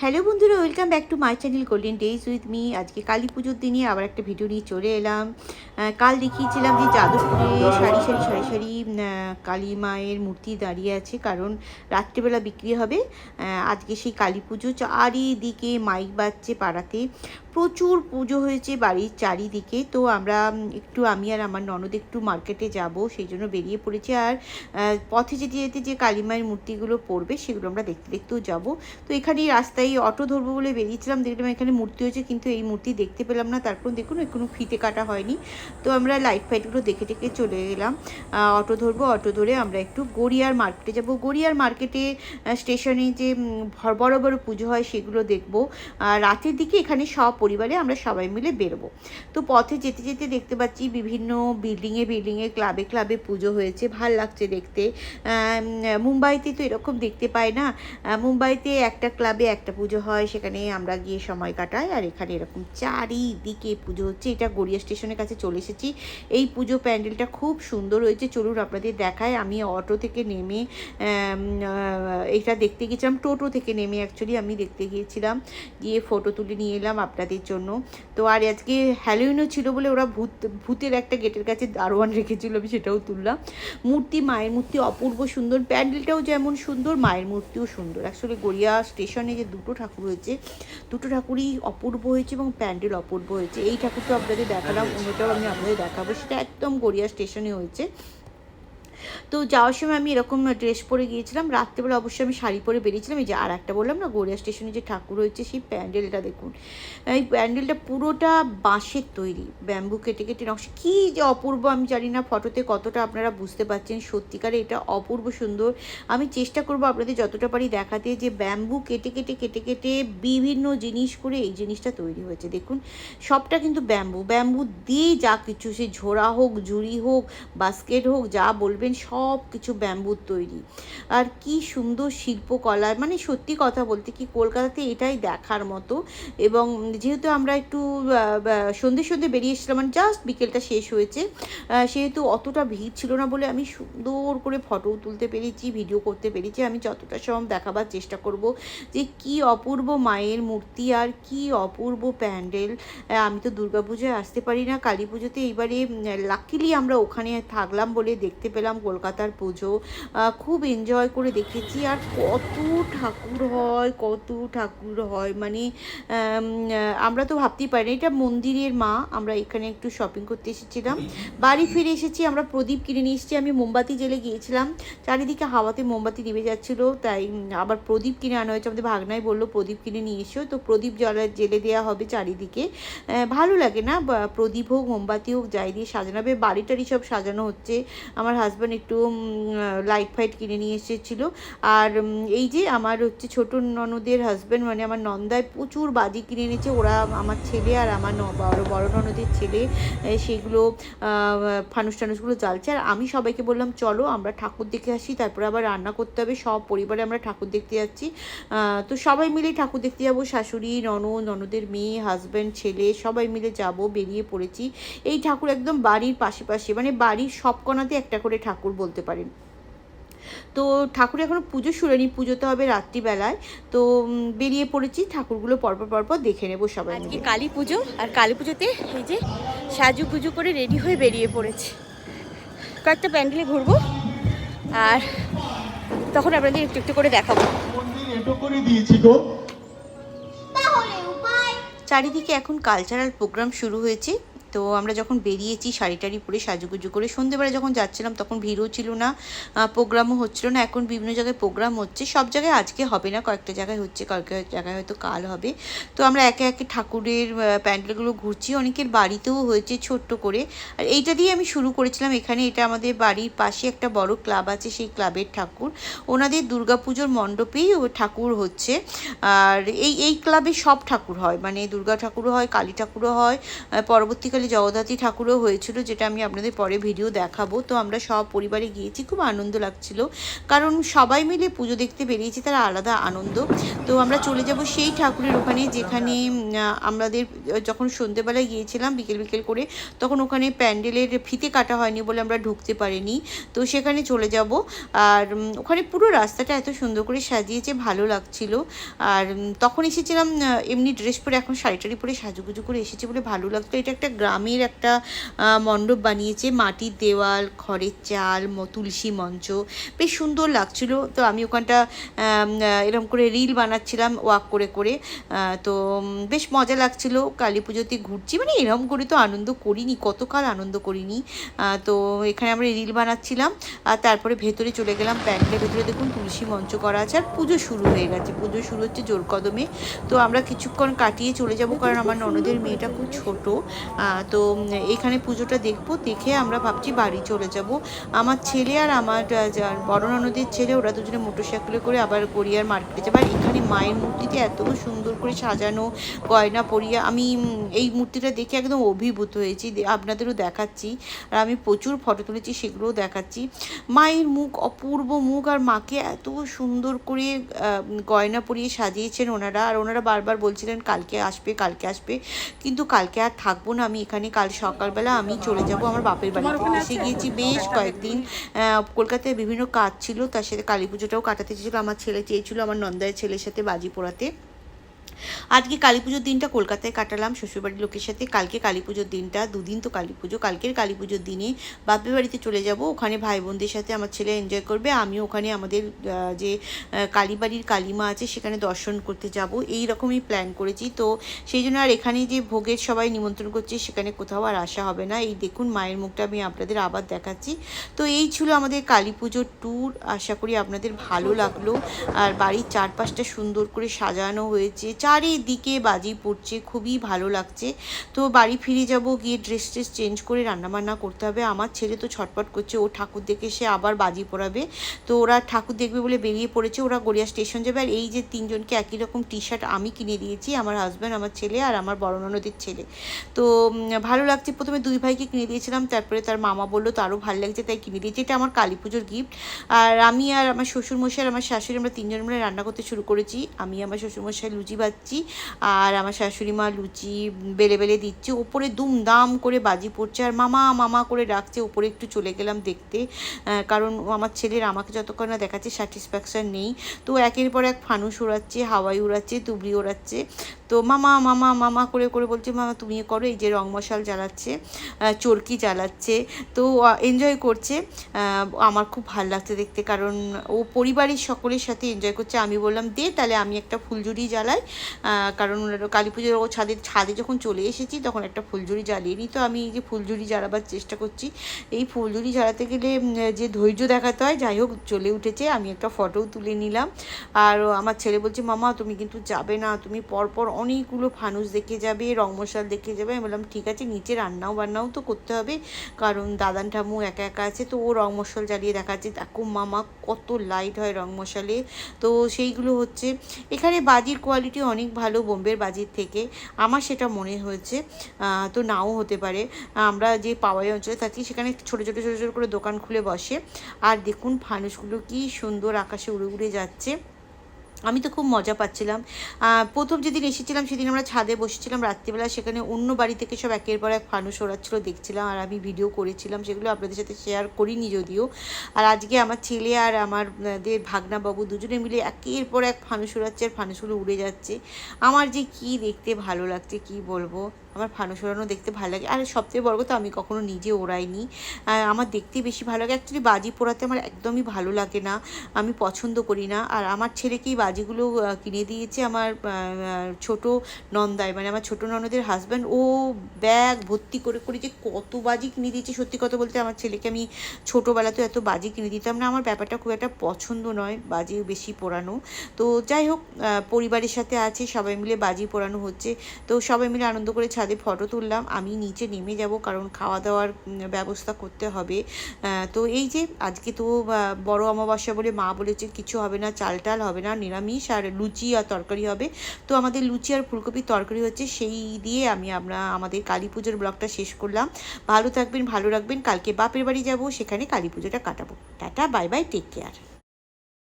Hello বন্ধুরা, welcome back to my channel golden days with me. আজকে কালী পুজোর দিনে আবার একটা ভিডিও নিয়ে চলে এলাম। কাল দেখিয়েছিলাম যে যাদবপুরে সারি সারি সারি সারি কালী মায়ের মূর্তি দাঁড়িয়ে আছে, কারণ রাত্রিবেলা বিক্রি হবে। আজকে সেই কালী পুজো চারিদিকে মাইক বাজছে পাড়াতে। প্রচুর পুজো হয়েছে বাড়ির চারিদিকে। তো আমরা একটু আমি আর আমার ননদ একটু মার্কেটে যাব, সেই জন্য বেরিয়ে পড়েছি। আর পথে যেতে যেতে যে কালী মায়ের মূর্তিগুলো পড়বে, সেগুলো আমরা দেখতে দেখতেও যাব। তো এখানে এই রাস্তায় অটো ধরবো বলে বেরিয়েছিলাম। দেখলাম এখানে মূর্তি হয়েছে, কিন্তু এই মূর্তি দেখতে পেলাম না। তারপর দেখুন, কোনো ফিতে কাটা হয়নি। তো আমরা লাইট ফাইটগুলো দেখে দেখে চলে গেলাম। অটো ধরবো, অটো ধরে আমরা একটু গড়িয়ার মার্কেটে যাব। গড়িয়ার মার্কেটে স্টেশনে যে বড় বড় পুজো হয় সেগুলো দেখব। রাতের দিকে এখানে সব পরিবারে আমরা সবাই মিলে বেরোবো। তো পথে যেতে যেতে দেখতে পাচ্ছি বিভিন্ন বিল্ডিংয়ে বিল্ডিংয়ে ক্লাবে ক্লাবে পুজো হয়েছে। ভালো লাগছে দেখতে। মুম্বাইতে তো এরকম দেখতে পাই না। মুম্বাইতে একটা ক্লাবে একটা পুজো হয়, সেখানে আমরা গিয়ে সময় কাটাই, আর এখানে এরকম চারিদিকে পুজো হচ্ছে। এটা গড়িয়া স্টেশনের কাছে চলে এসেছি। এই পুজো প্যান্ডেলটা খুব সুন্দর হয়েছে। চলুন আপনাদের দেখায় আমি অটো থেকে নেমে এটা দেখতে গেছিলাম। টোটো থেকে নেমে অ্যাকচুয়ালি আমি দেখতে গিয়েছিলাম। গিয়ে ফটো তুলে নিয়ে এলাম আপনাদের জন্য। তো আর আজকে হ্যালোইনও ছিল বলে ওরা ভূত, ভূতের একটা গেটের কাছে দারোয়ান রেখেছিল, আমি সেটাও তুললাম। মূর্তি, মায়ের মূর্তি অপূর্ব সুন্দর। প্যান্ডেলটাও যেমন সুন্দর, মায়ের মূর্তিও সুন্দর। অ্যাকচুয়ালি গড়িয়া স্টেশনে যে দুটো ঠাকুর হয়েছে। দুটো ঠাকুরই অপূর্ব হয়েছে এবং প্যান্ডেল অপূর্ব হয়েছে। এই ঠাকুরটা আপনাদের দেখালাম, অন্যটাও আমি আপনাদের দেখাবো। সেটা একদম গড়িয়া স্টেশনে হয়েছে। তো যাওয়ার সময় আমি এরকম ড্রেস পরে গিয়েছিলাম। রাত্রেবেলা অবশ্যই আমি শাড়ি পরে বেরিয়েছিলাম। এই যে আর একটা বললাম না, গড়িয়া স্টেশনে যে ঠাকুর হয়েছে সেই প্যান্ডেলটা দেখুন। এই প্যান্ডেলটা পুরোটা বাঁশের তৈরি ব্যাম্বু কেটে কেটে নকশা। কী যে অপূর্ব আমি জানি না ফটোতে কতটা আপনারা বুঝতে পারছেন। সত্যিকারে এটা অপূর্ব সুন্দর। আমি চেষ্টা করব আপনাদের যতটা পারি দেখাতে যে ব্যাম্বু কেটে কেটে কেটে কেটে বিভিন্ন জিনিস করে এই জিনিসটা তৈরি হয়েছে। দেখুন, সবটা কিন্তু ব্যাম্বু ব্যাম্বু দিয়ে যা কিছু সে ঝোড়া হোক, ঝুড়ি হোক বাস্কেট হোক, যা বলবেন সব কিছু ব্যাম্বুর তৈরি। আর কি সুন্দর শিল্পকলা মানে সত্যি কথা বলতে কি কলকাতাতে এটাই দেখার মতো। এবং যেহেতু আমরা একটু সন্ধে সন্ধে বেরিয়ে এসেছিলাম মানে জাস্ট বিকেলটা শেষ হয়েছে সেহেতু অতটা ভিড় ছিল না বলে আমি সুন্দর করে ফটো তুলতে পেরেছি ভিডিও করতে পেরেছি। আমি যতটা সম্ভব দেখাবার চেষ্টা করব যে কি অপূর্ব মায়ের মূর্তি আর কি অপূর্ব প্যান্ডেল। আমি তো দুর্গাপুজোয় আসতে পারি না, কালী পুজোতে এইবারে লাকিলি আমরা ওখানে থাকলাম বলে দেখতে পেলাম। কলকাতার পুজো। খুব এনজয় করে দেখেছি। আর কত ঠাকুর হয়, কত ঠাকুর হয়। মানে আমরা তো ভাবতেই পারি না এটা মন্দিরের মা। আমরা এখানে একটু শপিং করতে এসেছিলাম। বাড়ি ফিরে এসেছি, আমরা প্রদীপ কিনে নিয়ে এসেছি। আমি মোমবাতি জেলে গিয়েছিলাম। চারিদিকে হাওয়াতে মোমবাতি নিভে যাচ্ছিল। তাই আবার প্রদীপ কিনে আনা হয়েছে। আমাদের ভাগনাই বলল, প্রদীপ কিনে নিয়ে এসো। তো প্রদীপ জ্বালা জেলে দেওয়া হবে চারিদিকে। ভালো লাগে না? প্রদীপ হোক, মোমবাতি হোক, যাই দিয়ে সাজানো হবে। বাড়ি টাড়ি সব সাজানো হচ্ছে। আমার হাজব্যান্ড একটু লাইট ফাইট কিনে নিয়ে এসেছিল। আর এই যে আমার হচ্ছে ছোট ননদের হাজব্যান্ড মানে আমার নন্দায় প্রচুর বাজি কিনে এনেছে। ওরা আমার ছেলে আর আমার বড় বড় ননদের ছেলে সেগুলো ফানুস টানুসগুলো জ্বালছে। আর আমি সবাইকে বললাম, চলো আমরা ঠাকুর দেখে আসি, তারপরে আবার রান্না করতে হবে। সব পরিবারে আমরা ঠাকুর দেখতে যাচ্ছি। তো সবাই মিলে ঠাকুর দেখতে যাব। শাশুড়ি ননদ ননদের মেয়ে হাজব্যান্ড ছেলে, সবাই মিলে যাব, বেরিয়ে পড়েছি। এই ঠাকুর একদম বাড়ির পাশে পাশে মানে বাড়ির সব কোণাতে একটা করে ঠাকুর বলতে পারেন। তো ঠাকুর এখনও পুজো শুরুনি পুজোতে হবে রাত্রিবেলায়। তো বেরিয়ে পড়েছি ঠাকুরগুলো পরপর পরপর দেখে নেব সবাই আজকে কালী পুজো আর কালী পুজোতে এই যে সাজু পুজো করে রেডি হয়ে বেরিয়ে পড়েছি। কয়েকটা প্যান্ডেলে ঘুরবো আর তখন আপনাদের একটু একটু করে দেখাবো। মন্দির এটো করে দিয়েছি গো। চারিদিকে এখন কালচারাল প্রোগ্রাম শুরু হয়েছে। তো আমরা যখন বেরিয়েছি শাড়ি টাড়ি পরে সাজুগুজু করে সন্ধেবেলা যখন যাচ্ছিলাম, তখন ভিড়ও ছিল না প্রোগ্রামও হচ্ছিল না। এখন বিভিন্ন জায়গায় প্রোগ্রাম হচ্ছে, সব জায়গায় আজকে হবে না, কয়েকটা জায়গায় হচ্ছে, কয়েকটা জায়গায় হয়তো কাল হবে। তো আমরা একে একে ঠাকুরের প্যান্ডেলগুলো ঘুরছি, অনেকের বাড়িতেও হয়েছে ছোট্ট করে। আর এইটা দিয়ে আমি শুরু করেছিলাম, এখানে এটা আমাদের বাড়ির পাশে একটা বড় ক্লাব আছে, সেই ক্লাবের ঠাকুর। ওনাদের দুর্গাপুজোর মণ্ডপেই ঠাকুর হচ্ছে। আর এই এই ক্লাবে সব ঠাকুর হয় মানে দুর্গা ঠাকুরও হয়, কালী ঠাকুরও হয় পরবর্তীকালে সকালে জগদ্ধাত্রী ঠাকুরও হয়েছিল, যেটা আমি আপনাদের পরে ভিডিও দেখাবো। তো আমরা সব পরিবারে গিয়েছি, খুব আনন্দ লাগছিল। কারণ সবাই মিলে পুজো দেখতে বেরিয়েছি, তার আলাদা আনন্দ। তো আমরা চলে যাব সেই ঠাকুরের ওখানে, যেখানে আমাদের যখন সন্ধেবেলায় গিয়েছিলাম, বিকেল বিকেল করে, তখন ওখানে প্যান্ডেলের ফিতে কাটা হয়নি বলে আমরা ঢুকতে পারিনি। তো সেখানে চলে যাব। আর ওখানে পুরো রাস্তাটা এত সুন্দর করে সাজিয়েছে, ভালো লাগছিল। আর তখন এসেছিলাম এমনি ড্রেস পরে, এখন শাড়ি টাড়ি পরে সাজুগুজু করে এসেছি বলে ভালো লাগতো এটা একটা গ্রামের একটা মণ্ডপ বানিয়েছে। মাটির দেওয়াল, খড়ের চাল তুলসী মঞ্চ। বেশ সুন্দর লাগছিল। তো আমি ওখানটা এরকম করে রিল বানাচ্ছিলাম ওয়াক করে করে। তো বেশ মজা লাগছিল। কালী পুজোতে ঘুরছি। মানে এরকম করে তো আনন্দ করিনি, কতকাল আনন্দ করিনি। তো এখানে আমরা রিল বানাচ্ছিলাম। আর তারপরে ভেতরে চলে গেলাম প্যান্ডেলের ভেতরে। দেখুন তুলসী মঞ্চ করা আছে। আর পুজো শুরু হয়ে গেছে। পুজো শুরু হচ্ছে জোর কদমে তো আমরা কিছুক্ষণ কাটিয়ে চলে যাব। কারণ আমার ননদের মেয়েটা খুব ছোট। তো এখানে পুজোটা দেখব, দেখে আমরা ভাবছি বাড়ি চলে যাব। আমার ছেলে আর আমার বড় ননদের ছেলে, ওরা দুজনে মোটরসাইকেলে করে আবার গড়িয়ার মার্কেটে যাবে। আর এখানে মায়ের মূর্তিতে এত সুন্দর করে সাজানো গয়না পরিয়ে, আমি এই মূর্তিটা দেখে একদম অভিভূত হয়েছি। আপনাদেরও দেখাচ্ছি। আর আমি প্রচুর ফটো তুলেছি, সেগুলোও দেখাচ্ছি। মায়ের মুখ, অপূর্ব মুখ, আর মাকে এত সুন্দর করে গয়না পরিয়ে সাজিয়েছেন ওনারা। আর ওনারা বারবার বলছিলেন, কালকে আসবে কালকে আসবে। কিন্তু কালকে আর থাকব না। আমি এখানে কাল সকালবেলা আমি চলে যাব আমার বাপের বাড়িতে। এসে গিয়েছি বেশ কয়েকদিন কলকাতায় বিভিন্ন কাজ ছিল, তার সাথে কালী পুজোটাও কাটাতে চেয়েছিল আমার ছেলে চেয়েছিল, আমার নন্দায়ের ছেলের সাথে বাজি পোড়াতে। আজকে কালী পুজোর দিনটা কলকাতায় কাটালাম, শ্বশুরবাড়ির লোকের সাথে। কালকে কালী পুজোর দিনটা, দুদিন তো কালী পুজো কালকের কালী পুজোর দিনে বাপের বাড়িতে চলে যাব। ওখানে ভাই বোনদের সাথে আমার ছেলে এনজয় করবে। আমিও ওখানে আমাদের যে কালীবাড়ির কালীমা আছে, সেখানে দর্শন করতে যাব। এই রকমই প্ল্যান করেছি। তো সেই জন্য আর এখানে যে ভোগের সবাই নিমন্ত্রণ করছে, সেখানে কোথাও আর আসা হবে না। এই দেখুন মায়ের মুখটা আমি আপনাদের আবার দেখাচ্ছি। তো এই ছিল আমাদের কালী পুজোর ট্যুর আশা করি আপনাদের ভালো লাগল। আর বাড়ির চারপাশটা সুন্দর করে সাজানো হয়েছে। চারিদিকে বাজি পড়ছে, খুবই ভালো লাগছে। তো বাড়ি ফিরে যাব, গিয়ে ড্রেস ট্রেস চেঞ্জ করে রান্নাবান্না করতে হবে। আমার ছেলে তো ছটপট করছে, ও ঠাকুর দেখে সে আবার বাজি পড়াবে। তো ওরা ঠাকুর দেখবে বলে বেরিয়ে পড়েছে, ওরা গড়িয়া স্টেশন যাবে। আর এই যে তিনজনকে একই রকম টি শার্ট আমি কিনে দিয়েছি, আমার হাজব্যান্ড আমার ছেলে আর আমার বড় ননদের ছেলে। তো ভালো লাগছে। প্রথমে দুই ভাইকে কিনে দিয়েছিলাম, তারপরে তার মামা বলল, তারও ভালো লাগছে, তাই কিনে দিয়েছি। এটা আমার কালী পুজোর গিফট আর আমি আর আমার শ্বশুরমশাই আর আমার শাশুড়ি আমরা তিনজন মিলে রান্না করতে শুরু করেছি। আমি, আমার শ্বশুরমশাই, লুচি বাচ্ছি আর আমার শাশুড়ি মা লুচি বেলে বেলে দিচ্ছে ওপরে দুমদাম করে বাজি পড়ছে। আর মামা মামা করে ডাকছে ওপরে একটু চলে গেলাম দেখতে। কারণ আমার ছেলের আমাকে যতক্ষণ না দেখাচ্ছে স্যাটিসফ্যাকশন নেই। তো একের পর এক ফানুস উড়াচ্ছে, হাওয়াই উড়াচ্ছে তুবড়ি ওড়াচ্ছে। তো মামা মামা মামা করে করে বলছে, মামা, তুমি করো, এই যে রং মশাল জ্বালাচ্ছে চরকি জ্বালাচ্ছে। তো এনজয় করছে। আমার খুব ভালো লাগছে দেখতে, কারণ ও পরিবারের সকলের সাথে এনজয় করছে। আমি বললাম, দে তাহলে, আমি একটা ফুলঝুরি জ্বালাই কারণ কালী পুজোর ও ছাদের ছাদে যখন চলে এসেছি তখন একটা ফুলঝুরি জ্বালিয়ে নিই তো আমি এই যে ফুলঝুরি জ্বালাবার চেষ্টা করছি, এই ফুলঝুরি জ্বালাতে গেলে যে ধৈর্য দেখাতে হয়, যাই হোক চলে উঠেছে, আমি একটা ফটোও তুলে নিলাম। আর আমার ছেলে বলছে, মামা, তুমি কিন্তু যাবে না, তুমি পরপর অনেকগুলো ফানুস দেখে যাবে, রং মশাল দেখে যাবে। আমি বললাম, ঠিক আছে, নিচে রান্নাও বান্নাও তো করতে হবে, কারণ দাদান ঠামু একা একা আছে, তো ও রং মশাল জ্বালিয়ে দেখাচ্ছে। দেখো মামা, কত লাইট হয় রং মশালে। তো সেইগুলো হচ্ছে। এখানে বাজির কোয়ালিটি অনেক ভালো বোম্বের বাজির থেকে আমার সেটা মনে হয়েছে তো নাও হতে পারে। আমরা যে পাওয়াই অঞ্চলে থাকি সেখানে ছোটো ছোটো ছোটো ছোটো করে দোকান খুলে বসে। আর দেখুন, ফানুসগুলো কি সুন্দর আকাশে উড়ে উড়ে যাচ্ছে। আমি তো খুব মজা পাচ্ছিলাম। প্রথম যেদিন এসেছিলাম সেদিন আমরা ছাদে বসেছিলাম রাত্রিবেলা সেখানে অন্য বাড়ি থেকে সব একের পর এক ফানুস ওড়াচ্ছিল দেখছিলাম আর আমি ভিডিও করেছিলাম সেগুলো আপনাদের সাথে শেয়ার করিনি যদিও। আর আজকে আমার ছেলে আর আমার আহ, দের ভাগনাবাবু দুজনে মিলে একের পর এক ফানুস ওড়াচ্ছে আর ফানুসগুলো উড়ে যাচ্ছে। আমার যে কি দেখতে ভালো লাগছে কি বলব? আমার ফানুস ওড়ানো দেখতে ভালো লাগে। আর সবথেকে বড় কথা আমি কখনো নিজে ওড়াইনি। আমার দেখতে বেশি ভালো লাগে। অ্যাকচুয়ালি বাজি পোড়াতে আমার একদমই ভালো লাগে না। আমি পছন্দ করি না। আর আমার ছেলেকেই বাজিগুলো আহ, কিনে দিয়েছে আমার ছোট নন্দায় মানে আমার ছোট ননদের হাজব্যান্ড ও ব্যাগ ভর্তি করে করে যে কত বাজি কিনে দিয়েছে সত্যি কথা বলতে আমার ছেলেকে আমি ছোটোবেলাতেও এত বাজি কিনে দিতাম না। আমার ব্যাপারটা খুব একটা পছন্দ নয় বাজি বেশি পোড়ানো। তো যাই হোক পরিবারের সাথে আছে সবাই মিলে বাজি পোড়ানো হচ্ছে। তো সবাই মিলে আনন্দ করে ছাদে ফটো তুললাম। আমি নিচে নেমে যাব কারণ খাওয়া দাওয়ার ব্যবস্থা করতে হবে। তো এই যে আজকে তো বড় অমাবস্যা বলে মা বলেছে কিছু হবে না চাল টাল হবে না নিরামিষ নিরামিষ আর লুচি আর তরকারি হবে। তো আমাদের লুচি আর ফুলকপির তরকারি হচ্ছে সেই দিয়ে আমি আমরা আমাদের কালী পুজোর ব্লগটা শেষ করলাম। ভালো থাকবেন, ভালো রাখবেন। কালকে বাপের বাড়ি যাব, সেখানে কালী পুজোটা কাটাবো। Tata, bye bye, take care.